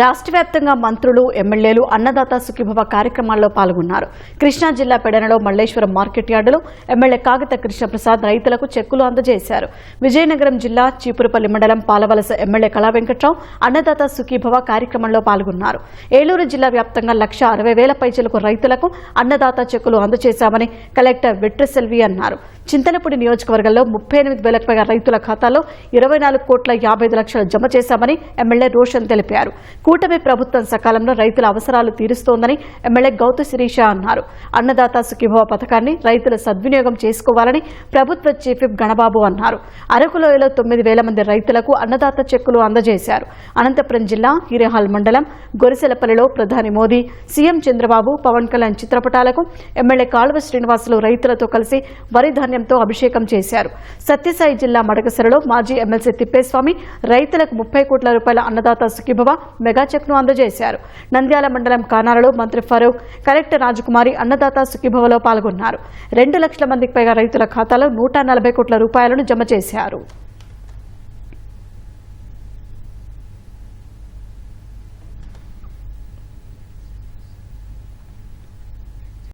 రాష్ట్ర వ్యాప్తంగా మంత్రులు ఎమ్మెల్యేలు అన్నదాత సుఖీభవ కార్యక్రమాల్లో పాల్గొన్నారు. కృష్ణా జిల్లా పెడనలో మల్లేశ్వరం మార్కెట్ యార్డులో ఎమ్మెల్యే కాగిత కృష్ణప్రసాద్ రైతులకు చెక్కులు అందజేశారు. విజయనగరం జిల్లా చీపురుపల్లి మండలం పాలవలస ఎమ్మెల్యే కళా వెంకట్రావు అన్నదాత సుఖీభవ కార్యక్రమంలో పాల్గొన్నారు. ఏలూరు జిల్లా వ్యాప్తంగా లక్ష అరవై వేల పైచలకు రైతులకు అన్నదాత చెక్కులు అందజేశామని కలెక్టర్ వెట్రిసెల్వి అన్నారు. చింతనపూడి నియోజకవర్గంలో ముప్పై ఎనిమిది వేలకు పైగా రైతుల ఖాతాలో ఇరవై నాలుగు కోట్ల యాభై ఐదు లక్షలు జమ చేశామని ఎమ్మెల్యే రోషన్ తెలిపారు. కూటమి ప్రభుత్వం సకాలంలో రైతుల అవసరాలు తీరుస్తోందని ఎమ్మెల్యే గౌత శిరీష అన్నారు. అన్నదాత సుఖీభవ పథకాన్ని రైతుల సద్వినియోగం చేసుకోవాలని ప్రభుత్వ చీఫ్ గణబాబు అన్నారు. అరకులోయలో తొమ్మిది వేల మంది రైతులకు అన్నదాత చెక్కులు అందజేశారు. అనంతపురం జిల్లా హీరేహాల్ మండలం గొరిసెలపల్లిలో ప్రధాని మోదీ సీఎం చంద్రబాబు పవన్ కళ్యాణ్ చిత్రపటాలకు ఎమ్మెల్యే కాలువ శ్రీనివాసులు రైతులతో కలిసి వరి ప్రాధాన్యంతో అభిషేకం చేశారు. సత్యసాయి జిల్లా మడకసరలో మాజీ ఎమ్మెల్సీ తిప్పేస్వామి రైతులకు ముప్పై కోట్ల రూపాయల అన్నదాత సుఖీభవ మెగా చెక్ను అందజేశారు. నంద్యాల మండలం కానాలలో మంత్రి ఫరూక్ కలెక్టర్ రాజకుమారి అన్నదాత సుఖీభవలో పాల్గొన్నారు. రెండు లక్షల మందికి పైగా రైతుల ఖాతాలో నూట నలభై కోట్ల రూపాయలను జమ చేశారు.